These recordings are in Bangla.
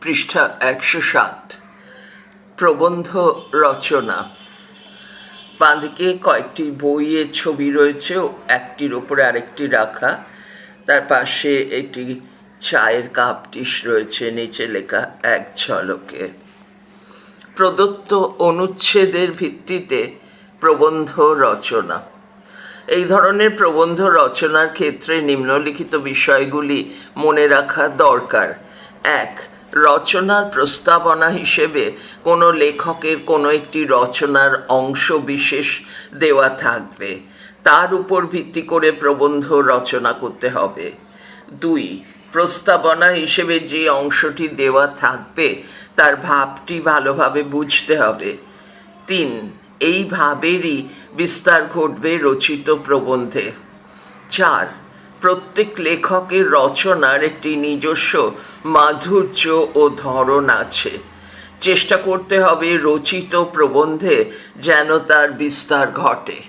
পৃষ্ঠা একশো সাত। প্রবন্ধ রচনা। বাঁদিকে কয়েকটি বইয়ের ছবি রয়েছে একটির ওপরে আরেকটি রাখা। তার পাশে একটি চায়ের কাপ ডিশ রয়েছে, নিচে লেখা এক ঝলকে। প্রদত্ত অনুচ্ছেদের ভিত্তিতে প্রবন্ধ রচনা। এই ধরনের প্রবন্ধ রচনার ক্ষেত্রে নিম্নলিখিত বিষয়গুলি মনে রাখা দরকার। এক রচনার প্রস্তাবনা হিসেবে কোনো লেখকের কোনো একটি রচনার অংশ বিশেষ দেওয়া থাকবে। তার উপর ভিত্তি করে প্রবন্ধ রচনা করতে হবে। দুই, প্রস্তাবনা হিসেবে যে অংশটি দেওয়া থাকবে, তার ভাবটি ভালোভাবে বুঝতে হবে। তিন, এই ভাবেরই বিস্তার ঘটবে রচিত প্রবন্ধে। চার প্রত্যেক লেখকের রচনার একটি নিজস্ব মাধুর্য ও ধরন আছে। চেষ্টা করতে হবে রচিত প্রবন্ধে যেন তার বিস্তার ঘটে।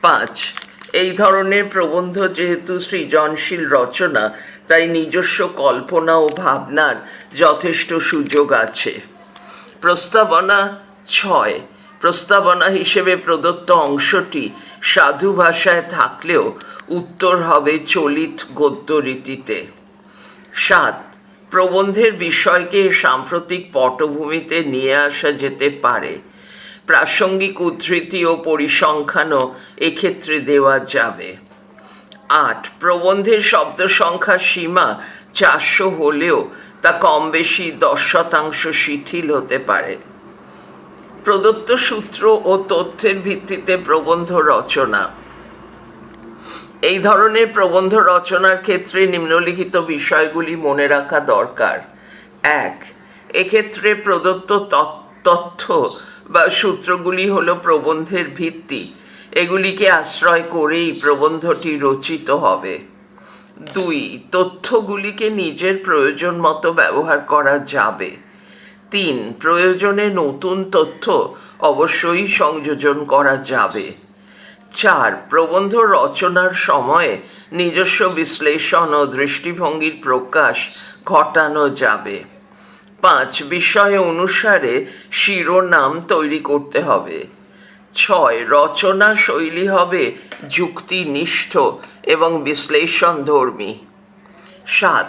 পাঁচ, এই ধরনের প্রবন্ধ যেহেতু সৃজনশীল রচনা, তাই নিজস্ব কল্পনা ও ভাবনার যথেষ্ট সুযোগ আছে। প্রস্তাবনা ছয়, প্রস্তাবনা হিসেবে প্রদত্ত অংশটি সাধু ভাষায় থাকলেও উত্তর হবে চলিত গদ্য রীতিতে। সাত, প্রবন্ধের বিষয়কে সাম্প্রতিক পটভূমিতে নিয়ে আসা যেতে পারে। প্রাসঙ্গিক উদ্ধৃতি ও পরিসংখ্যানও এক্ষেত্রে দেওয়া যাবে। আট, প্রবন্ধের শব্দ সংখ্যার সীমা চারশো হলেও তা কম বেশি দশ শতাংশ শিথিল হতে পারে। প্রদত্ত সূত্র ও তথ্যের ভিত্তিতে প্রবন্ধ রচনা। এই ধরনের প্রবন্ধ রচনার ক্ষেত্রে নিম্নলিখিত বিষয়গুলি মনে রাখা দরকার। এক, এক্ষেত্রে প্রদত্ত তথ্য বা সূত্রগুলি হলো প্রবন্ধের ভিত্তি। এগুলিকে আশ্রয় করেই প্রবন্ধটি রচিত হবে। দুই, তথ্যগুলিকে নিজের প্রয়োজন মতো ব্যবহার করা যাবে। তিন, প্রয়োজনে নতুন তথ্য অবশ্যই সংযোজন করা যাবে। চার প্রবন্ধ রচনার সময়ে নিজস্ব বিশ্লেষণ ও দৃষ্টিভঙ্গির প্রকাশ ঘটানো যাবে। পাঁচ, বিষয় অনুসারে শিরোনাম তৈরি করতে হবে। ছয়, রচনা শৈলী হবে যুক্তিনিষ্ঠ এবং বিশ্লেষণধর্মী। সাত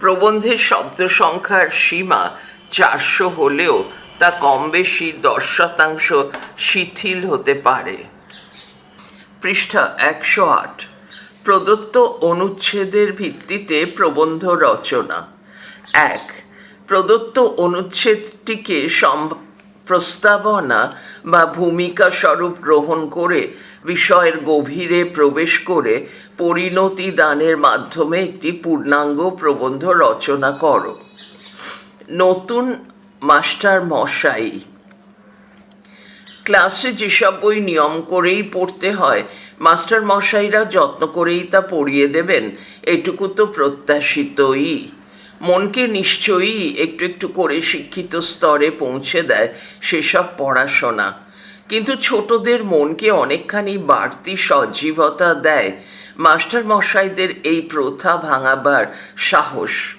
প্রবন্ধের শব্দ সংখ্যার সীমা চারশো হলেও তা কম বেশি দশ শতাংশ শিথিল হতে পারে। পৃষ্ঠা একশো আট, প্রদত্ত অনুচ্ছেদের ভিত্তিতে প্রবন্ধ রচনা। এক, প্রদত্ত অনুচ্ছেদটিকে প্রস্তাবনা বা ভূমিকা স্বরূপ গ্রহণ করে বিষয়ের গভীরে প্রবেশ করে পরিণতি দানের মাধ্যমে একটি পূর্ণাঙ্গ প্রবন্ধ রচনা করো। নতুন মাস্টার মশাই ক্লাসে যেসব বই নিয়ম করেই পড়তে হয়, মাস্টার মশাইরা যত্ন করেই তা পড়িয়ে দেবেন, এটুকু তো প্রত্যাশিতই। মনকে নিশ্চয়ই একটু একটু করে শিক্ষিত স্তরে পৌঁছে দেয় সেসব পড়াশোনা। কিন্তু ছোটদের মনকে অনেকখানি বাড়তি সজীবতা দেয় মাস্টার মশাইদের এই প্রথা ভাঙাবার সাহস।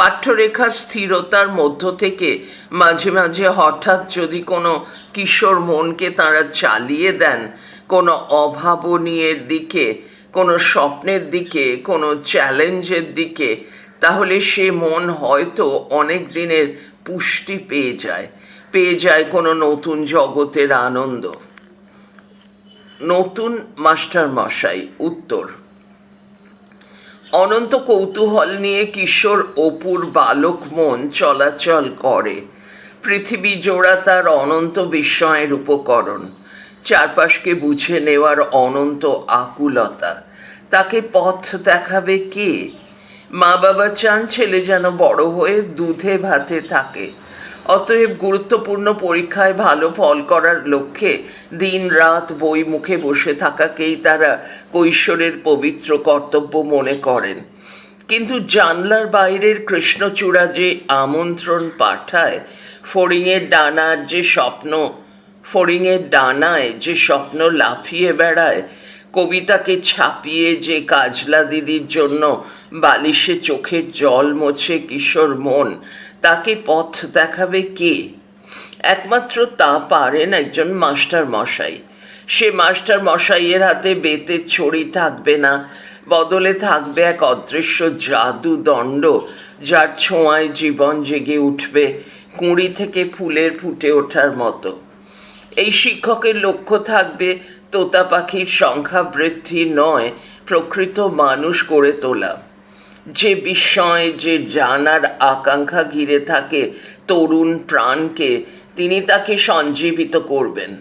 পাঠ্যরেখার স্থিরতার মধ্য থেকে মাঝে মাঝে হঠাৎ যদি কোনো কিশোর মনকে তারা চালিয়ে দেন, কোনো অভাবনীয়ের দিকে, কোনো স্বপ্নের দিকে, কোনো চ্যালেঞ্জের দিকে, তাহলে সে মন হয়তো অনেক দিনের পুষ্টি পেয়ে যায় পেয়ে যায় কোনো নতুন জগতের আনন্দ। নতুন মাস্টার মশাই উত্তর। অনন্ত কৌতূহল নিয়ে কিশোর অপুর বালক মন চলাচল করে। পৃথিবী জোড়া তার অনন্ত বিস্ময়ের উপকরণ। চারপাশকে বুঝে নেওয়ার অনন্ত আকুলতা। তাকে পথ দেখাবে কে? মা বাবা চান ছেলে যেন বড় হয়ে দুধে ভাতে থাকে। অতএব গুরুত্বপূর্ণ পরীক্ষায় ভালো ফল করার লক্ষ্যে দিন রাত বই মুখে বসে থাকাকেই তারা কৈশোরের পবিত্র কর্তব্য মনে করেন। কিন্তু জানলার বাইরের কৃষ্ণচূড়া যে আমন্ত্রণ পাঠায় ফড়িংয়ের ডানার যে স্বপ্ন ফড়িংয়ের ডানায় যে স্বপ্ন লাফিয়ে বেড়ায়, কবিতাকে ছাপিয়ে যে কাজলা দিদির জন্য বালিশে চোখের জল মোছে কিশোর মন তাকে পথ দেখাবে কে? একমাত্র তা পারেন একজন মাস্টার মশাই সে মাস্টার মশাইয়ের হাতে বেতের ছড়ি থাকবে না, বদলে থাকবে এক অদৃশ্য জাদু দণ্ড, যার ছোঁয়ায় জীবন জেগে উঠবে কুঁড়ি থেকে ফুলের ফুটে ওঠার মতো। এই শিক্ষকের লক্ষ্য থাকবে তোতা পাখির সংখ্যা বৃদ্ধি নয়, প্রকৃত মানুষ করে তোলা। যে বিস্ময় যে জানার আকাঙ্ক্ষা ঘিরে থাকে তরুণ প্রাণকে, তিনি তাকে সঞ্জীবিত করবেন।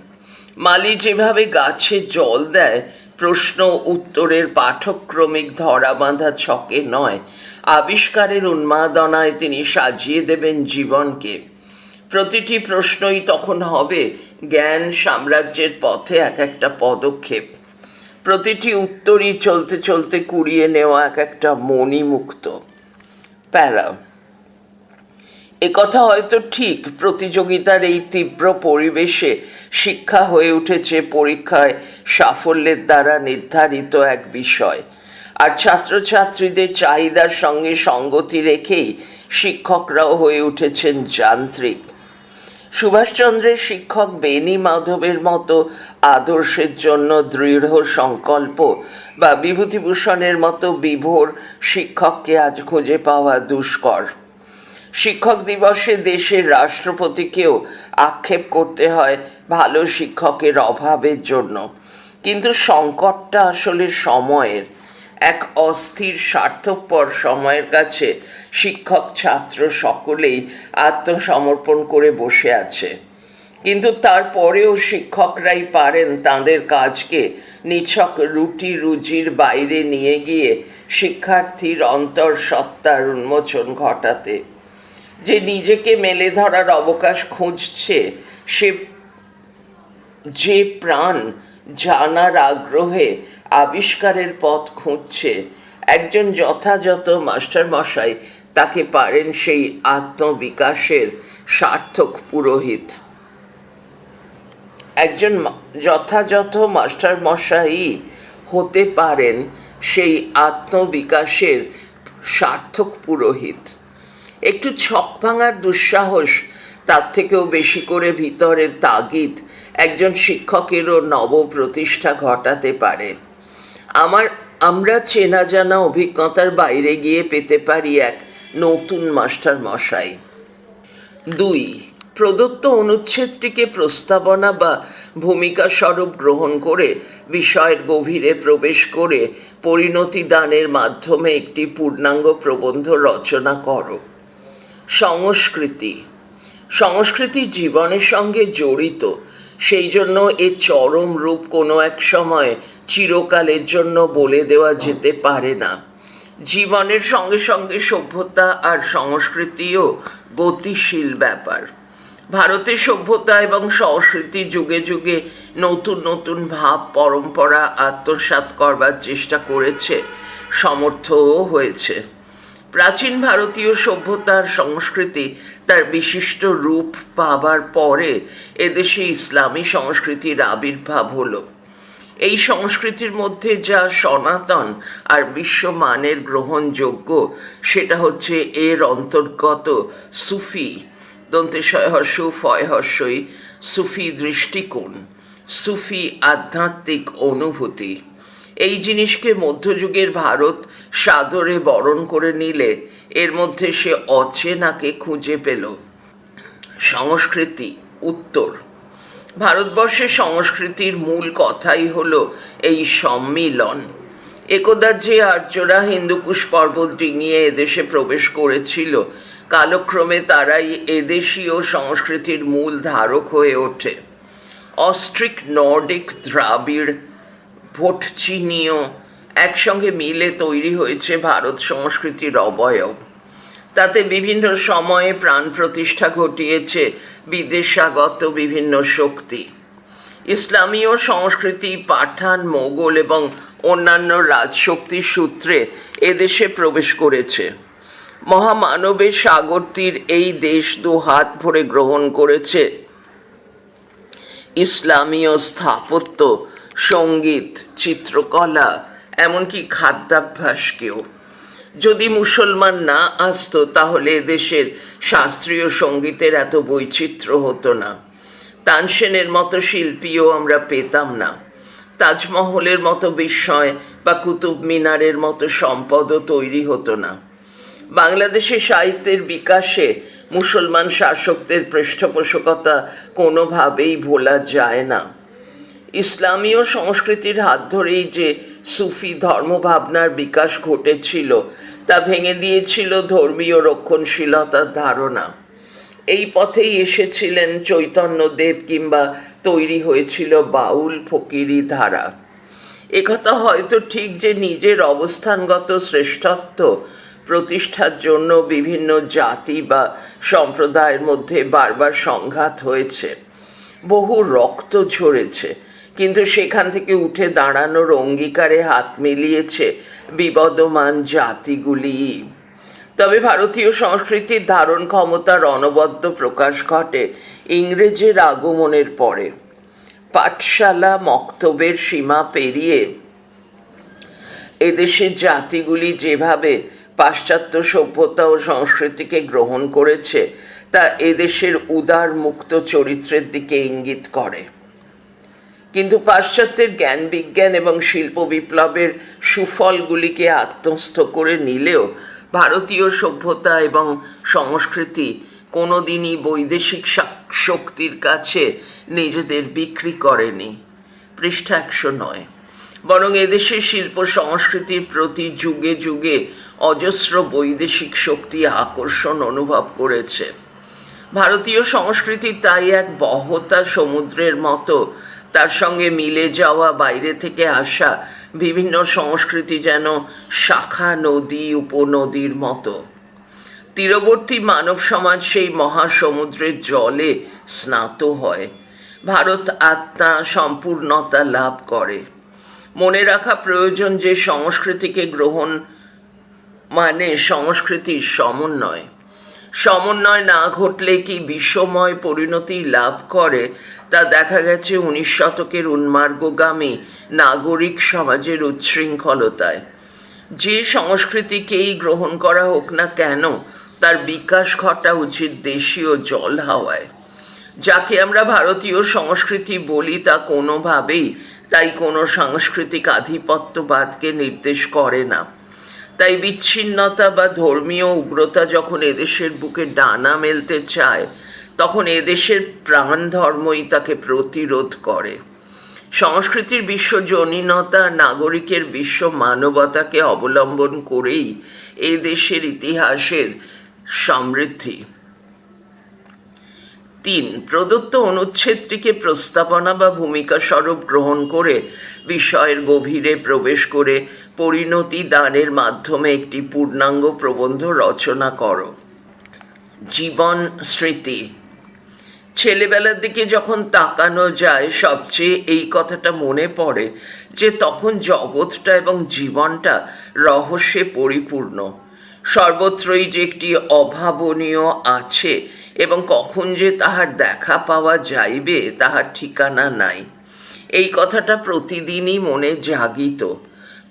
মালি যেভাবে গাছে জল দেয়, প্রশ্ন উত্তরের পাঠক্রমিক ধরা বাঁধা ছকে নয়, আবিষ্কারের উন্মাদনায় তিনি সাজিয়ে দেবেন জীবনকে। প্রতিটি প্রশ্নই তখন হবে জ্ঞান সাম্রাজ্যের পথে এক একটা পদক্ষেপ। প্রতিটি উত্তরই চলতে চলতে কুড়িয়ে নেওয়া এক একটা মণিমুক্ত। প্যারা একথা হয়তো ঠিক, প্রতিযোগিতার এই তীব্র পরিবেশে শিক্ষা হয়ে উঠেছে পরীক্ষায় সাফল্যের দ্বারা নির্ধারিত এক বিষয়। আর ছাত্রছাত্রীদের চাহিদার সঙ্গে সঙ্গতি রেখেই শিক্ষকরাও হয়ে উঠেছেন যান্ত্রিক। সুভাষচন্দ্রের শিক্ষক বেনি মাধবের মতো আদর্শের জন্য দৃঢ় সংকল্প বা বিভূতিভূষণের মতো বিভোর শিক্ষককে আজ খুঁজে পাওয়া দুষ্কর। শিক্ষক দিবসে দেশের রাষ্ট্রপতিকেও আক্ষেপ করতে হয় ভালো শিক্ষকের অভাবের জন্য। কিন্তু সংকটটা আসলে সময়ের। এক অস্থির, স্বার্থপর সময়ের কাছে শিক্ষক, ছাত্র সকলেই আত্মসমর্পণ করে বসে আছে। কিন্তু তারপরেও শিক্ষকরাই পারেন তাদের কাজকে নিছক রুটি রুজির বাইরে নিয়ে গিয়ে শিক্ষার্থীর অন্তর সত্তার উন্মোচন ঘটাতে। যে নিজেকে মেলে ধরার অবকাশ খুঁজছে, সে, যে প্রাণ জানার আগ্রহে আবিষ্কারের পথ খুঁজছে। একজন যথাযথ মাস্টার মশাই তাকে পারেন সেই আত্মবিকাশের সার্থক পুরোহিত। একজন যথাযথ মাস্টার মশাই হতে পারেন সেই আত্মবিকাশের সার্থক পুরোহিত। একটু ছক ভাঙার দুঃসাহস তার থেকেও বেশি করে ভিতরের তাগিদ একজন শিক্ষকেরও নব প্রতিষ্ঠা ঘটাতে পারে। আমার আমরা চেনা জানা অভিজ্ঞতার বাইরে গিয়ে পেতে পারি এক নতুন মাস্টার মশাই। দুই, প্রদত্ত অনুচ্ছেদটিকে প্রস্তাবনা বা ভূমিকা স্বরূপ গ্রহণ করে বিষয়ের গভীরে প্রবেশ করে পরিণতি দানের মাধ্যমে একটি পূর্ণাঙ্গ প্রবন্ধ রচনা করো। সংস্কৃতি সংস্কৃতি জীবনের সঙ্গে জড়িত, সেই জন্য এর চরম রূপ কোনো এক সময় চিরকালের জন্য বলে দেওয়া যেতে পারে না। জীবনের সঙ্গে সঙ্গে সভ্যতা আর সংস্কৃতিও গতিশীল ব্যাপার। ভারতের সভ্যতা এবং সংস্কৃতি যুগে যুগে নতুন নতুন ভাব, পরম্পরা আত্মসাৎ করবার চেষ্টা করেছে, সমর্থও হয়েছে। প্রাচীন ভারতীয় সভ্যতার সংস্কৃতি তার বিশিষ্ট রূপ পাবার পরে এদেশে ইসলামী সংস্কৃতির আবির্ভাব হলো। এই সংস্কৃতির মধ্যে যা সনাতন আর বিশ্বমানের গ্রহণযোগ্য, সেটা হচ্ছে এর অন্তর্গত সুফি, দন্তেশয় হর্ষ, ফয় হর্ষই সুফি দৃষ্টিকোণ, সুফি আধ্যাত্মিক অনুভূতি। এই জিনিসকে মধ্যযুগের ভারত সাদরে বরণ করে নিলে এর মধ্যে সে অচেনাকে খুঁজে পেল। সংস্কৃতি উত্তর। ভারতবর্ষের সংস্কৃতির মূল কথাই হলো এই সম্মিলন। একদা যে আর্যরা হিন্দুকুশ পর্বত ডিঙিয়ে এদেশে প্রবেশ করেছিল, কালক্রমে তারাই এদেশীয় সংস্কৃতির মূল ধারক হয়ে ওঠে। অস্ট্রিক নর্ডিক দ্রাবিড় ভোটচিনীয় একসঙ্গে মিলে তৈরি হয়েছে ভারত সংস্কৃতির অবয়ব। তাতে বিভিন্ন সময়ে প্রাণ প্রতিষ্ঠা ঘটিয়েছে বিদেশাগত বিভিন্ন শক্তি। ইসলামীয় সংস্কৃতি পাঠান, মোগল এবং অন্যান্য রাজশক্তির সূত্রে এদেশে প্রবেশ করেছে। মহামানবের সাগর তীর এই দেশ দু হাত ভরে গ্রহণ করেছে। ইসলামীয় স্থাপত্য, সংগীত, চিত্রকলা, এমনকি খাদ্যাভ্যাসকেও। যদি মুসলমান না আসতো, তাহলে এদেশের শাস্ত্রীয় সঙ্গীতের এত বৈচিত্র্য হতো না। তানসেনের মতো শিল্পীও আমরা পেতাম না। তাজমহলের মতো বিস্ময় বা কুতুব মিনারের মতো সম্পদও তৈরি হতো না। বাংলাদেশে সাহিত্যের বিকাশে মুসলমান শাসকদের পৃষ্ঠপোষকতা কোনোভাবেই ভোলা যায় না। ইসলামীয় সংস্কৃতির হাত ধরেই যে সুফি ধর্মভাবনার বিকাশ ঘটেছিল। তা ভেঙে দিয়েছিল ধর্মীয় রক্ষণশীলতার ধারণা। এই পথেই এসেছিলেন চৈতন্যদেব কিংবা তৈরি হয়েছিল বাউল ফকিরি ধারা। একথা হয়তো ঠিক যে নিজের অবস্থানগত শ্রেষ্ঠত্ব প্রতিষ্ঠার জন্য বিভিন্ন জাতি বা সম্প্রদায়ের মধ্যে বারবার সংঘাত হয়েছে। বহু রক্ত ঝরেছে। কিন্তু সেখান থেকে উঠে দাঁড়ানোর অঙ্গীকারে হাত মিলিয়েছে বিবদমান জাতিগুলি। তবে ভারতীয় সংস্কৃতির ধারণ ক্ষমতার অনবদ্য প্রকাশ ঘটে ইংরেজের আগমনের পরে। পাঠশালা মক্তবের সীমা পেরিয়ে এদেশের জাতিগুলি যেভাবে পাশ্চাত্য সভ্যতা ও সংস্কৃতিকে গ্রহণ করেছে, তা এদেশের উদার মুক্ত চরিত্রের দিকে ইঙ্গিত করে। কিন্তু পাশ্চাত্যের জ্ঞান বিজ্ঞান এবং শিল্প বিপ্লবের সুফলগুলিকে আত্মস্থ করে নিলেও ভারতীয় সভ্যতা এবং সংস্কৃতি কোনোদিনই বৈদেশিক শক্তির কাছে নিজেদের বিক্রি করেনি। পৃষ্ঠা একশো নয়। বরং এদেশের শিল্প সংস্কৃতির প্রতি যুগে যুগে অজস্র বৈদেশিক শক্তি আকর্ষণ অনুভব করেছে। ভারতীয় সংস্কৃতি তাই এক বহতা সমুদ্রের মতো তার সঙ্গে মিলে যাওয়া, বাইরে থেকে আসা, বিভিন্ন সংস্কৃতি যেন শাখা নদী, উপনদীর মতো। তীরবর্তী মানব সমাজ সেই মহাসমুদ্রের জলে স্নাত হয়। ভারত আত্মা সম্পূর্ণতা লাভ করে। মনে রাখা প্রয়োজন যে সংস্কৃতিকে গ্রহণ মানে সংস্কৃতির সমন্বয়। সমন্বয় না ঘটলে কি বিশ্বময় পরিণতি লাভ করে? তা দেখা গেছে উনিশ শতকের উন্মার্গগামী নাগরিক সমাজের উচ্ছৃঙ্খলতায়। যে সংস্কৃতিকেই গ্রহণ করা হোক না কেন, তার বিকাশ ঘটা উচিত দেশীয় জল হাওয়ায়। যাকে আমরা ভারতীয় সংস্কৃতি বলি তা কোনোভাবেই তাই কোনো সাংস্কৃতিক আধিপত্যবাদকে নির্দেশ করে না। তাই বিচ্ছিন্নতা বা ধর্মীয় উগ্রতা যখন এদেশের বুকে ডানা মেলতে চায়, তখন এদেশের প্রাণ ধর্মই তাকে প্রতিরোধ করে। সংস্কৃতির বিশ্বজনীনতা নাগরিকের বিশ্ব মানবতাকে অবলম্বন করেই এ দেশের ইতিহাসের সমৃদ্ধি। তিন, প্রদত্ত অনুচ্ছেদটিকে প্রস্তাবনা বা ভূমিকা স্বরূপ গ্রহণ করে বিষয়ের গভীরে প্রবেশ করে পরিণতি দানের মাধ্যমে একটি পূর্ণাঙ্গ প্রবন্ধ রচনা করো। জীবন স্মৃতি। ছেলেবেলার দিকে যখন তাকানো যায়, সবচেয়ে এই কথাটা মনে পড়ে যে তখন জগৎটা এবং জীবনটা রহস্যে পরিপূর্ণ। সর্বত্রই যে একটি অভাবনীয় আছে এবং কখন যে তাহার দেখা পাওয়া যাইবে, তাহার ঠিকানা নাই। এই কথাটা প্রতিদিনই মনে জাগিত।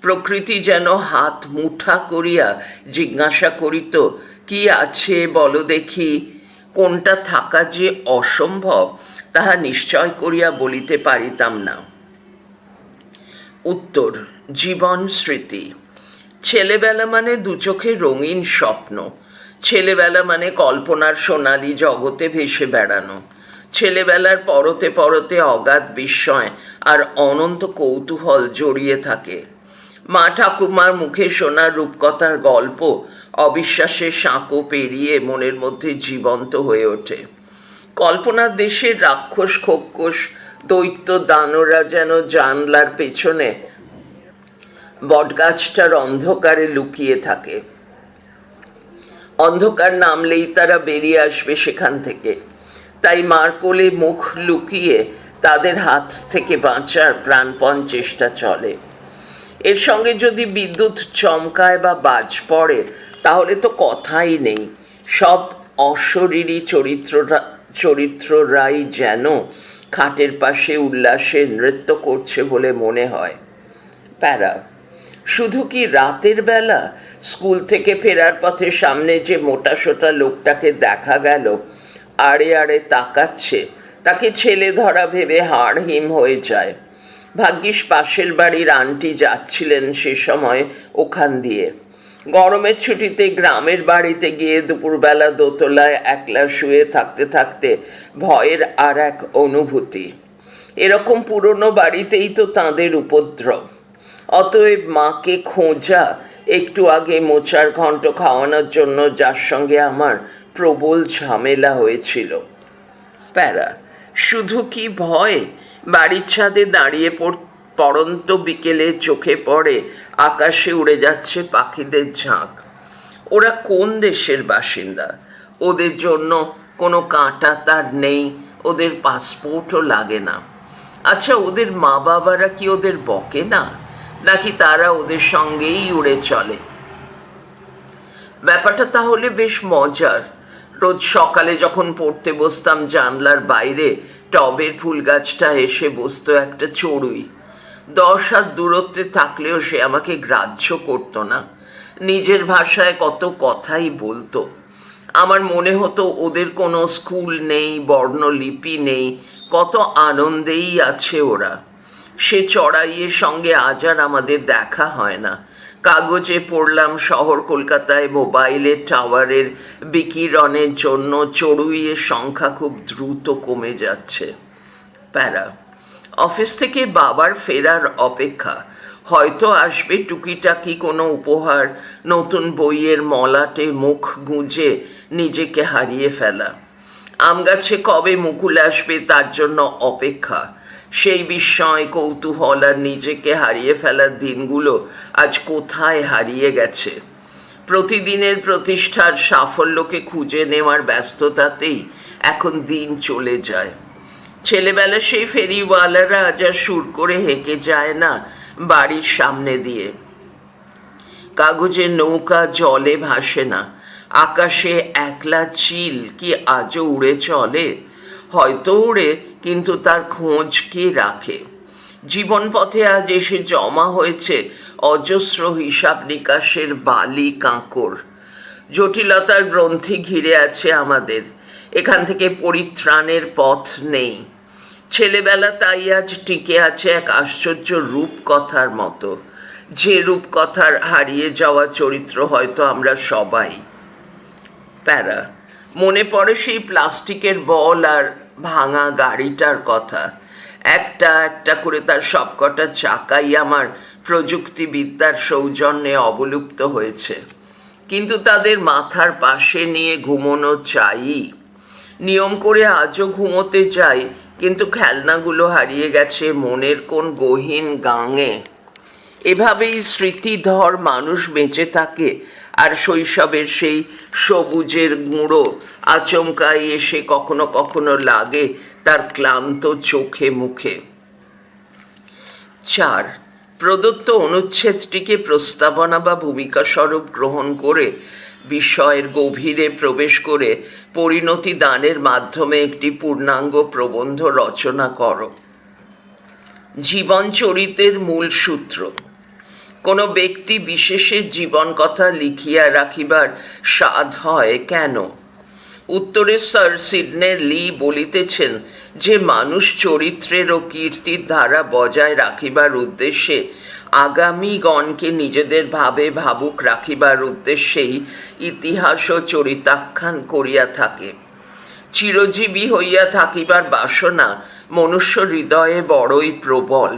প্রকৃতি যেন হাত মুঠা করিয়া জিজ্ঞাসা করিত, কি আছে বলো দেখি? কোনটা থাকা যে অসম্ভব? তাহা নিশ্চয় করিয়া বলিতে পারিতাম না। উত্তর, জীবন স্মৃতি। ছেলেবেলা মানে দু চোখে রঙিন স্বপ্ন। ছেলেবেলা মানে কল্পনার সোনালি জগতে ভেসে বেড়ানো। ছেলেবেলার পরতে পরতে অগাধ বিস্ময় আর অনন্ত কৌতূহল জড়িয়ে থাকে। মা ঠাকুমার মুখে শোনা রূপকথার গল্প অবিশ্বাসের সাঁকো পেরিয়ে মনের মধ্যে জীবন্ত হয়ে ওঠে। কল্পনার দেশের রাক্ষস, খোক্ষস, দৈত্য, দানরা যেন জানলার পেছনে বটগাছটার অন্ধকারে লুকিয়ে থাকে। অন্ধকার নামলেই তারা বেরিয়ে আসবে সেখান থেকে। তাই মার কোলে মুখ লুকিয়ে তাদের হাত থেকে বাঁচার প্রাণপণ চেষ্টা চলে। এর সঙ্গে যদি বিদ্যুৎ চমকায় বা বাজ পড়ে, তাহলে তো কথাই নেই। সব অশরীরী চরিত্ররা, চরিত্ররাই যেন খাটের পাশে উল্লাসে নৃত্য করছে বলে মনে হয়। প্যারা, শুধু কি রাতের বেলা স্কুল থেকে ফেরার পথে সামনে যে মোটা সোটা লোকটাকে দেখা গেল, আড়ে আড়ে তাকাচ্ছে। তাকে ছেলে ধরা ভেবে হাড় হিম হয়ে যায়। ভাগ্যিস পাশের বাড়ির আন্টি যাচ্ছিলেন সে সময় ওখান দিয়ে। গরমের ছুটিতে গ্রামের বাড়িতে গিয়ে দুপুরবেলা দোতলায় একলা শুয়ে থাকতে থাকতে ভয়ের আর এক অনুভূতি। এরকম পুরনো বাড়িতেই তো তাঁদের উপদ্রব। অতএব মাকে খোঁজা একটু আগে মোচার ঘন্ট খাওয়ানোর জন্য যার সঙ্গে আমার প্রবল ঝামেলা হয়েছিল। প্যারা, শুধু কি ভয়? বাড়ির ছাদে দাঁড়িয়ে পড়- পড়ন্ত বিকেলে চোখে পড়ে আকাশে উড়ে যাচ্ছে পাখিদের ঝাঁক। ওরা কোন দেশের বাসিন্দা? ওদের জন্য কোনো কাঁটা তার নেই, ওদের পাসপোর্টও লাগে না। আচ্ছা ওদের মা বাবারা কি ওদের বকে না? নাকি তারা ওদের সঙ্গেই উড়ে চলে। ব্যাপারটা তাহলে বেশ মজার। রোজ সকালে যখন পড়তে বসতাম জানলার বাইরে, টবের ফুল গাছটা এসে বসতো একটা চড়ুই। দশ হাত দূরত্বে থাকলেও সে আমাকে গ্রাহ্য করতো না। নিজের ভাষায় কত কথাই বলতো। আমার মনে হতো ওদের কোনো স্কুল নেই, বর্ণলিপি নেই, কত আনন্দেই আছে ওরা। সে চড়াইয়ের সঙ্গে আজ আর আমাদের দেখা হয় না। কাগজে পড়লাম শহর কলকাতায় মোবাইলের টাওয়ারের বিকিরণের জন্য চড়ুইয়ের সংখ্যা খুব দ্রুত কমে যাচ্ছে। প্যারা, অফিস থেকে বাবার ফেরার অপেক্ষা। হয়তো আসবে টুকিটাকি কোনো উপহার, নতুন বইয়ের মলাটে মুখ গুঁজে নিজেকে হারিয়ে ফেলা। আম গাছে কবে মুকুল আসবে তার জন্য অপেক্ষা। সেই বিস্ময় কৌতূহল আর নিজেকে হারিয়ে ফেলার দিনগুলো আজ কোথায় হারিয়ে গেছে? প্রতিদিনের প্রতিষ্ঠার সাফল্যকে খুঁজে নেওয়ার ব্যস্ততাতেই এখন দিন চলে যায়। ছেলেবেলা সেই ফেরিওয়ালারা আজ আর সুর করে হেঁকে যায় না বাড়ির সামনে দিয়ে। কাগজের নৌকা জলে ভাসে না, আকাশে একলা চিল কি আজও উড়ে চলে? হয়তো উড়ে কিন্তু তার খোঁজ কে রাখে? জীবন পথে আজ এসে জমা হয়েছে অজস্র হিসাব নিকাশের বালি কাঁকর জটিলতার গ্রন্থি ঘিরে আছে আমাদের। এখান থেকে পরিত্রাণের পথ নেই। ছেলেবেলা তাই আজ টিকে আছে এক আশ্চর্য রূপকথার মতো। যে রূপকথার হারিয়ে যাওয়া চরিত্র হয়তো আমরা সবাই। প্যারা। মনে পড়ে সেই প্লাস্টিকের বল আর ভাঙা গাড়িটার কথা। একটা একটা করে তার সবকটা চাকাই আমার প্রযুক্তিবিদ্যার সৌজন্যে অবলুপ্ত হয়েছে। কিন্তু তাদের মাথার পাশে নিয়ে ঘুমোনো চাই। নিয়ম করে আজও ঘুমোতে চাই, কিন্তু খেলনাগুলো হারিয়ে গেছে মনের কোন গহীন গাঙে। এভাবেই স্মৃতিধর মানুষ বেঁচে থাকে আর শৈশবের সেই সবুজের গুঁড়ো আচমকাই এসে কখনো কখনো লাগে তার ক্লান্ত চোখে মুখে। চার, প্রদত্ত অনুচ্ছেদটিকে প্রস্তাবনা বা ভূমিকা স্বরূপ গ্রহণ করে বিষয়ের গভীরে প্রবেশ করে পরিণতি দানের মাধ্যমে একটি পূর্ণাঙ্গ প্রবন্ধ রচনা করো। জীবন চরিতের মূল সূত্র। কোনো ব্যক্তি বিশেষের জীবন কথা লিখিয়া রাখিবার স্বাদ হয় কেন? উত্তরে স্যার সিডনে লি বলিতেছেন যে, মানুষ চরিত্রের ও কীর্তির ধারা বজায় রাখিবার উদ্দেশ্যে আগামীগণকে নিজেদের ভাবে ভাবুক রাখিবার উদ্দেশ্যেই ইতিহাস ও চরিতাখ্যান করিয়া থাকে। চিরজীবী হইয়া থাকিবার বাসনা মনুষ্য হৃদয়ে বড়ই প্রবল।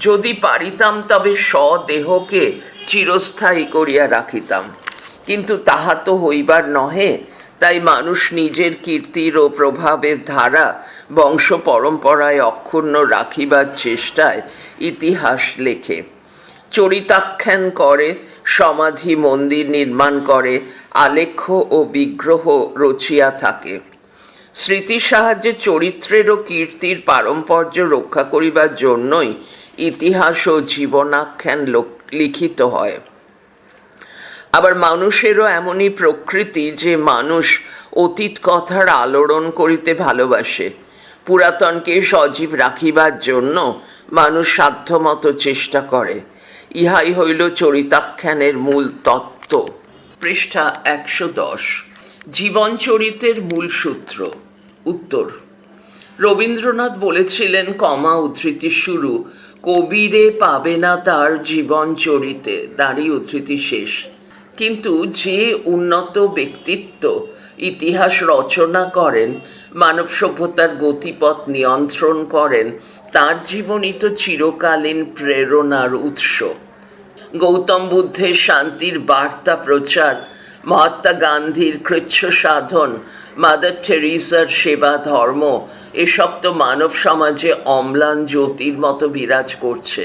যদি পারিতাম তবে স্বদেহকে চিরস্থায়ী করিয়া রাখিতাম। কিন্তু তাহা তো হইবার নহে, তাই মানুষ নিজের কীর্তির ও প্রভাবের ধারা বংশ পরম্পরায় অক্ষুণ্ণ রাখিবার চেষ্টায় ইতিহাস লেখে। চরিতাখ্যান করে, সমাধি মন্দির নির্মাণ করে, আলেখ্য ও বিগ্রহ রচিয়া থাকে। স্মৃতির সাহায্যে চরিত্রের ও কীর্তির পারম্পর্য রক্ষা করিবার জন্যই ইতিহাস ও জীবনাখ্যান লিখিত হয়। আবার মানুষেরও এমনই প্রকৃতি যে মানুষ অতীত কথার আলোড়ন করিতে ভালোবাসে। পুরাতনকে সজীব রাখিবার জন্য মানুষ সাধ্যমতো চেষ্টা করে। ইহাই হইল চরিতাখ্যানের মূল তত্ত্ব। পৃষ্ঠা একশো দশ। জীবন চরিতের মূল সূত্র। উত্তর। রবীন্দ্রনাথ বলেছিলেন, কমা উদ্ধৃতি শুরু। কবিরে পাবে না তার জীবন চরিতে, দাঁড়ি উদ্ধৃতি শেষ। কিন্তু যে উন্নত ব্যক্তিত্ব ইতিহাস রচনা করেন, মানব সভ্যতার গতিপথ নিয়ন্ত্রণ করেন, তার জীবনই তো চিরকালীন প্রেরণার উৎস। গৌতম বুদ্ধের শান্তির বার্তা প্রচার, মহাত্মা গান্ধীর কৃচ্ছ সাধন মাদার টেরিসার সেবা ধর্ম এসব তো মানব সমাজে অম্লান জ্যোতির মতো বিরাজ করছে।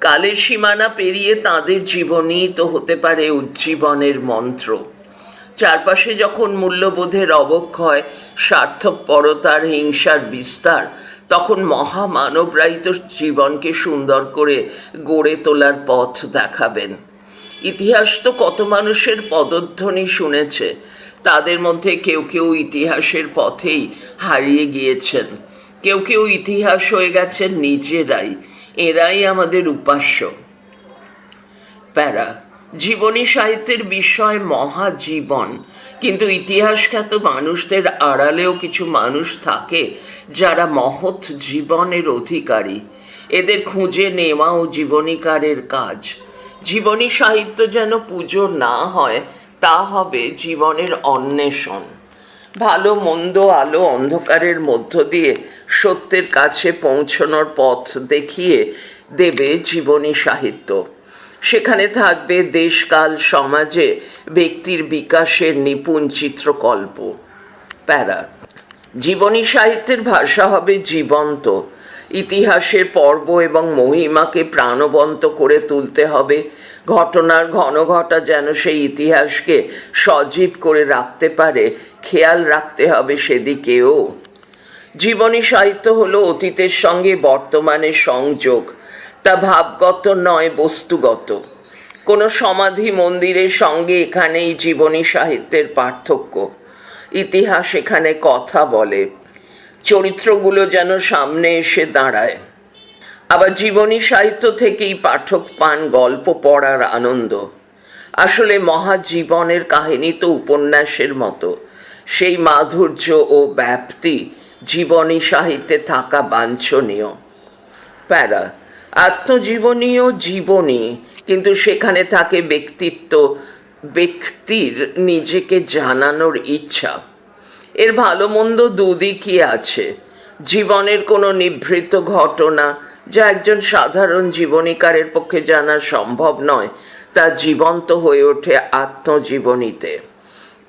কালের সীমানা পেরিয়ে তাদের জীবনই তো হতে পারে উজ্জীবনের মন্ত্র। চারপাশে যখন মূল্যবোধের অবক্ষয় স্বার্থপরতার হিংসার বিস্তার, তখন মহামানবরাই তো জীবনকে সুন্দর করে গড়ে তোলার পথ দেখাবেন। ইতিহাস তো কত মানুষের পদধ্বনি শুনেছে তাদের মধ্যে কেউ কেউ ইতিহাসের পথেই হারিয়ে গিয়েছেন। কেউ কেউ ইতিহাস হয়ে গেছেন নিজেরাই। এরাই আমাদের উপাস্য। প্যারা, জীবনী সাহিত্যের বিষয় মহাজীবন। কিন্তু ইতিহাস খ্যাত মানুষদের আড়ালেও কিছু মানুষ থাকে যারা মহৎ জীবনের অধিকারী। এদের খুঁজে নেওয়াও জীবনীকারের কাজ। জীবনী সাহিত্য যেন পুজো না হয় তা হবে জীবনের অন্বেষণ। ভালো, মন্দ, আলো, অন্ধকারের মধ্য দিয়ে সত্যের কাছে পৌঁছানোর পথ দেখিয়ে দেবে জীবনী সাহিত্য। সেখানে থাকবে দেশকাল সমাজে ব্যক্তির বিকাশের নিপুণ চিত্রকল্প। প্যারা। জীবনী সাহিত্যের ভাষা হবে জীবন্ত। ইতিহাসের পর্ব এবং মহিমাকে প্রাণবন্ত করে তুলতে হবে। ঘটনার ঘন ঘটা যেন সেই ইতিহাসকে সজীব করে রাখতে পারে, খেয়াল রাখতে হবে সেদিকেও। জীবনী সাহিত্য হলো অতীতের সঙ্গে বর্তমানের সংযোগ, তা ভাবগত নয় বস্তুগত। কোনো সমাধি মন্দিরের সঙ্গে এখানেই জীবনী সাহিত্যের পার্থক্য। ইতিহাস এখানে কথা বলে। চরিত্রগুলো যেন সামনে এসে দাঁড়ায়। আবার জীবনী সাহিত্য থেকেই পাঠক পান গল্প পড়ার আনন্দ। আসলে মহাজীবনের কাহিনী তো উপন্যাসের মতো। সেই মাধুর্য ও ব্যাপ্তি জীবনী সাহিত্যে থাকা বাঞ্ছনীয়। প্যারা আত্মজীবনীও জীবনী, কিন্তু সেখানে থাকে ব্যক্তিত্ব, ব্যক্তির নিজেকে জানানোর ইচ্ছা। এর ভালো মন্দ দুদিকই আছে। জীবনের কোনো নিভৃত ঘটনা যা একজন সাধারণ জীবনীকারের পক্ষে জানা সম্ভব নয়, তা জীবন্ত হয়ে ওঠে আত্মজীবনীতে।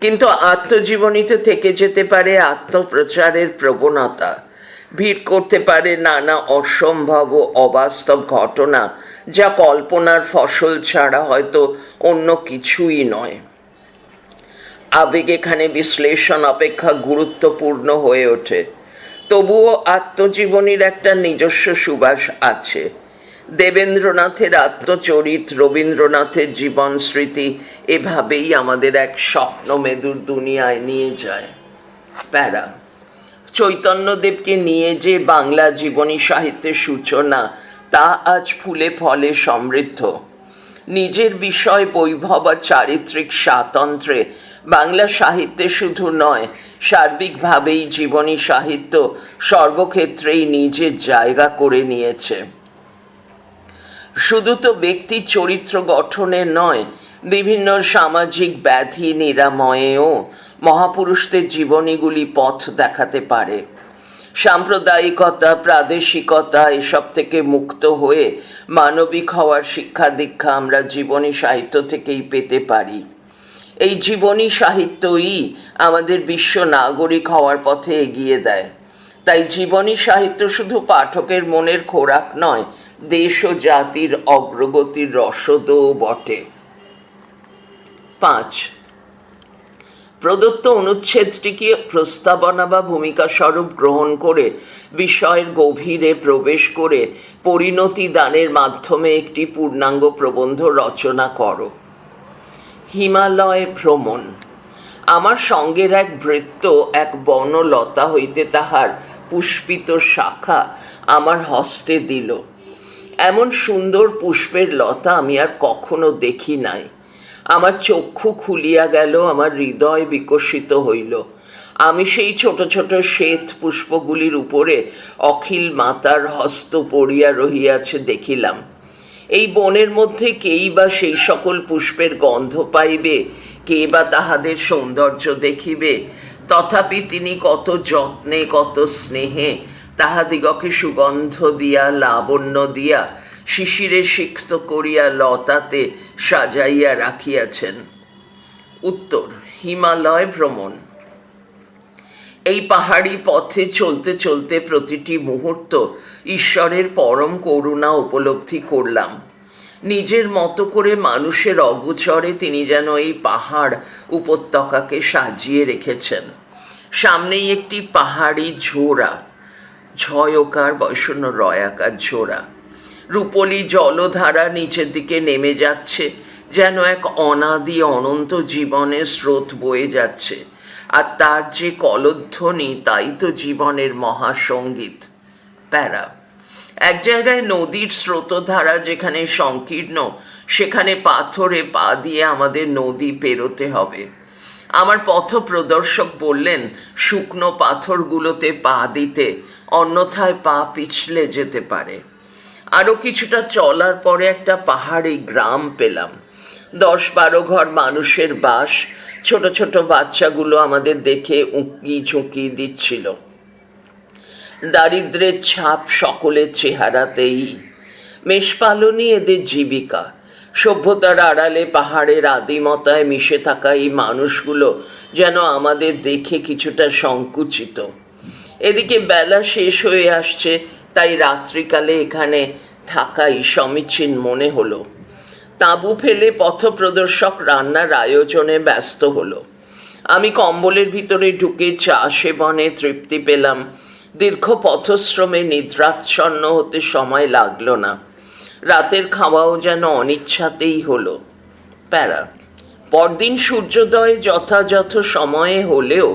কিন্তু আত্মজীবনীতে থেকে যেতে পারে আত্মপ্রচারের প্রবণতা। ভিড় করতে পারে নানা অসম্ভব ও অবাস্তব ঘটনা, যা কল্পনার ফসল ছাড়া হয়তো অন্য কিছুই নয়। আবেগ এখানে বিশ্লেষণ অপেক্ষা গুরুত্বপূর্ণ হয়ে ওঠে। তবুও আত্মজীবনীর একটা নিজস্ব সুবাস আছে। দেবেন্দ্রনাথের আত্মচরিত, রবীন্দ্রনাথের জীবন স্মৃতি এভাবেই আমাদের এক স্বপ্ন মেদুর দুনিয়ায় নিয়ে যায়। প্যারা, চৈতন্যদেবকে নিয়ে যে বাংলা জীবনী সাহিত্যের সূচনা, তা আজ ফুলে ফলে সমৃদ্ধ। নিজের বিষয় বৈভব আর চারিত্রিক স্বাতন্ত্র্যে বাংলা সাহিত্যে শুধু নয় সার্বিকভাবেই জীবনী সাহিত্য সর্বক্ষেত্রেই নিজের জায়গা করে নিয়েছে। শুধু তো ব্যক্তির চরিত্র গঠনে নয়, বিভিন্ন সামাজিক ব্যাধি নিরাময়েও মহাপুরুষদের জীবনীগুলি পথ দেখাতে পারে। সাম্প্রদায়িকতা, প্রাদেশিকতা এসব থেকে মুক্ত হয়ে মানবিক হওয়ার শিক্ষা দীক্ষা আমরা জীবনী সাহিত্য থেকেই পেতে পারি। এই জীবনী সাহিত্যই আমাদের বিশ্ব নাগরিক হওয়ার পথে এগিয়ে দেয়। তাই জীবনী সাহিত্য শুধু পাঠকের মনের খোরাক নয়, দেশ ও জাতির অগ্রগতির রসদও বটে। পাঁচ, প্রদত্ত অনুচ্ছেদটিকে প্রস্তাবনা বা ভূমিকা স্বরূপ গ্রহণ করে বিষয়ের গভীরে প্রবেশ করে পরিণতি দানের মাধ্যমে একটি পূর্ণাঙ্গ প্রবন্ধ রচনা করো। হিমালয় ভ্রমণ আমার সঙ্গের এক ভৃত্য এক বনলতা হইতে তাহার পুষ্পিত শাখা আমার হস্তে দিল। এমন সুন্দর পুষ্পের লতা আমি আর কখনো দেখি নাই। আমার চক্ষু খুলিয়া গেল, আমার হৃদয় বিকশিত হইল। আমি সেই ছোট ছোট শ্বেত পুষ্পগুলির উপরে অখিল মাতার হস্ত পড়িয়া রহিয়াছে দেখিলাম। এই বনের মধ্যে কেই বা সেই সকল পুষ্পের গন্ধ পাইবে? কে বা তাহাদের সৌন্দর্য দেখিবে? তথাপি তিনি কত যত্নে, কত স্নেহে তাহাদিগকে সুগন্ধ দিয়া, লাবণ্য দিয়া শিশিরে সিক্ত করিয়া লতাতে সাজাইয়া রাখিয়াছেন। উত্তর, হিমালয় ভ্রমণ। এই পাহাড়ি পথে চলতে চলতে প্রতিটি মুহূর্ত ঈশ্বরের পরম করুণা উপলব্ধি করলাম। নিজের মতো করে মানুষের অগোচরে তিনি যেন এই পাহাড় উপত্যকাকে সাজিয়ে রেখেছেন। সামনেই একটি পাহাড়ি ঝোড়া, ঝয়কার বৈষণ্য রয়াকার ঝোড়া। রূপলি জলধারা নিচের দিকে নেমে যাচ্ছে, যেন এক অনাদি অনন্ত জীবনের স্রোত বয়ে যাচ্ছে। আর তার যে কলধ্বনি, তাই তো জীবনের মহাসঙ্গীত। প্যারা। এক জায়গায় নদীর স্রোতধারা যেখানে সংকীর্ণ, সেখানে পাথরে পা দিয়ে আমাদের নদী পেরোতে হবে। আমার পথ প্রদর্শক বললেন, শুকনো পাথরগুলোতে পা দিতে, অন্যথায় পা পিছলে যেতে পারে। আরও কিছুটা চলার পরে একটা পাহাড়ি গ্রাম পেলাম। দশ বারো ঘর মানুষের বাস ছোট ছোট বাচ্চাগুলো আমাদের দেখে উঁকি ঝুঁকি দিচ্ছিল। দারিদ্রের ছাপ সকলের চেহারাতেই। মেষপালনই এদের জীবিকা। সভ্যতার আড়ালে পাহাড়ের আদিমতায় মিশে থাকা এই মানুষগুলো যেন আমাদের দেখে কিছুটা সংকুচিত। এদিকে বেলা শেষ হয়ে আসছে, তাই রাত্রিকালে এখানে থাকাই সমীচীন মনে হলো। তাঁবু ফেলে পথপ্রদর্শক রান্নার আয়োজনে ব্যস্ত হলো। আমি কম্বলের ভিতরে ঢুকে চা সেবনে তৃপ্তি পেলাম। দীর্ঘ পথশ্রমে নিদ্রাচ্ছন্ন হতে সময় লাগল না। রাতের খাওয়াও যেন অনিচ্ছাতেই হলো। প্যারা, পরদিন সূর্যোদয় যথাযথ সময়ে হলেও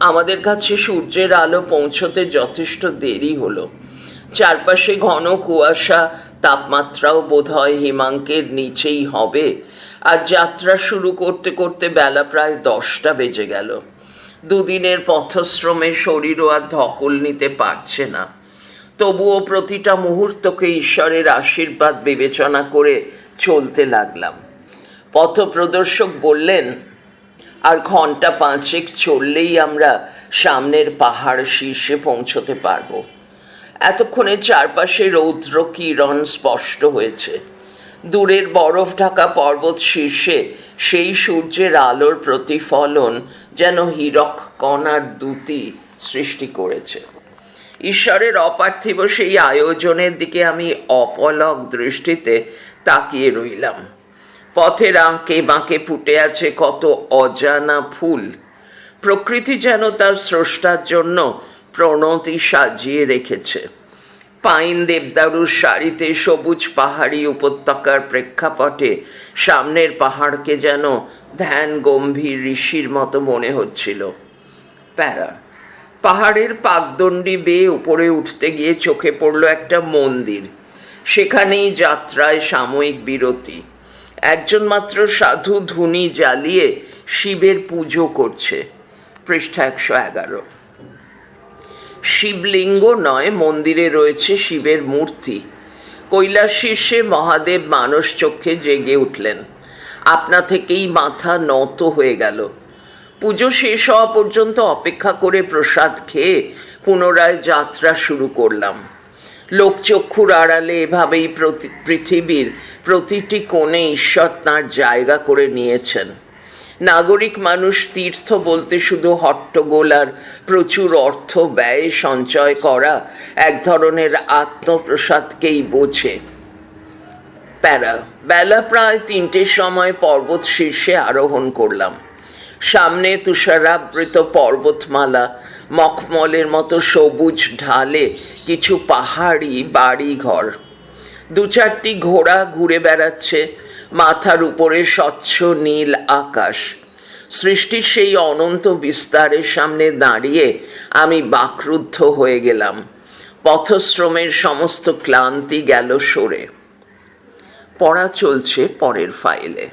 আমাদের কাছে সূর্যের আলো পৌঁছতে যথেষ্ট দেরি হলো। চারপাশে ঘন কুয়াশা তাপমাত্রাও বোধহয় হিমাঙ্কের নিচেই হবে। আর যাত্রা শুরু করতে করতে বেলা প্রায় দশটা বেজে গেল। দুদিনের পথশ্রমে শরীরও আর ধকল নিতে পারছে না। তবুও প্রতিটা মুহূর্তকে ঈশ্বরের আশীর্বাদ বিবেচনা করে চলতে লাগলাম। পথপ্রদর্শক বললেন, আর ঘণ্টা পাঁচেক চললেই আমরা সামনের পাহাড় শীর্ষে পৌঁছতে পারব। এতক্ষণে চারপাশে রৌদ্র কিরণ স্পষ্ট হয়েছে। দূরের বরফ ঢাকা পর্বত শীর্ষে সেই সূর্যের আলোর প্রতিফলন যেন হীরক কণার দ্যুতি সৃষ্টি করেছে। ঈশ্বরের অপার্থিব সেই আয়োজনের দিকে আমি অপলক দৃষ্টিতে তাকিয়ে রইলাম। পথের আঁকে বাঁকে ফুটে আছে কত অজানা ফুল। প্রকৃতি যেন তার স্রষ্টার জন্য প্রণতি সাজিয়ে রেখেছে। পাইন দেবদারুর সারিতে সবুজ পাহাড়ি উপত্যকার প্রেক্ষাপটে সামনের পাহাড়কে যেন ধ্যান গম্ভীর ঋষির মতো মনে হচ্ছিল। প্যারা। পাহাড়ের পাকদণ্ডি বেয়ে উপরে উঠতে গিয়ে চোখে পড়ল একটা মন্দির। সেখানেই যাত্রায় সাময়িক বিরতি। একজন মাত্র সাধু ধুনি জ্বালিয়ে শিবের পুজো করছে। পৃষ্ঠা একশো এগারো। শিবলিঙ্গ নয়, মন্দিরে রয়েছে শিবের মূর্তি। কৈলাস শীর্ষে মহাদেব মানস চক্ষে জেগে উঠলেন। আপনা থেকেই মাথা নত হয়ে গেল। পুজো শেষ হওয়া পর্যন্ত অপেক্ষা করে প্রসাদ খেয়ে পুনরায় যাত্রা শুরু করলাম। লোকচক্ষুর আড়ালে এভাবেই পৃথিবীর প্রতিটি কোণে ঈশ্বর তাঁর জায়গা করে নিয়েছেন। নাগরিক মানুষ তীর্থ বলতে শুধু হট্টগোল আর প্রচুর অর্থ ব্যয় সঞ্চয় করা এক ধরনের আত্মপ্রসাদকেই বোঝে। প্যারা, বেলা প্রায় তিনটের সময় পর্বত শীর্ষে আরোহণ করলাম। সামনে তুষারাবৃত পর্বতমালা, মখমলের মতো সবুজ ঢালে কিছু পাহাড়ি বাড়ি ঘর দু চারটি ঘোড়া ঘুরে বেড়াচ্ছে মাথার উপরে স্বচ্ছ নীল আকাশ। সৃষ্টির সেই অনন্ত বিস্তারের সামনে দাঁড়িয়ে আমি বাকরুদ্ধ হয়ে গেলাম। পথশ্রমের সমস্ত ক্লান্তি গেল সরে। পড়া চলছে পরের ফাইলে।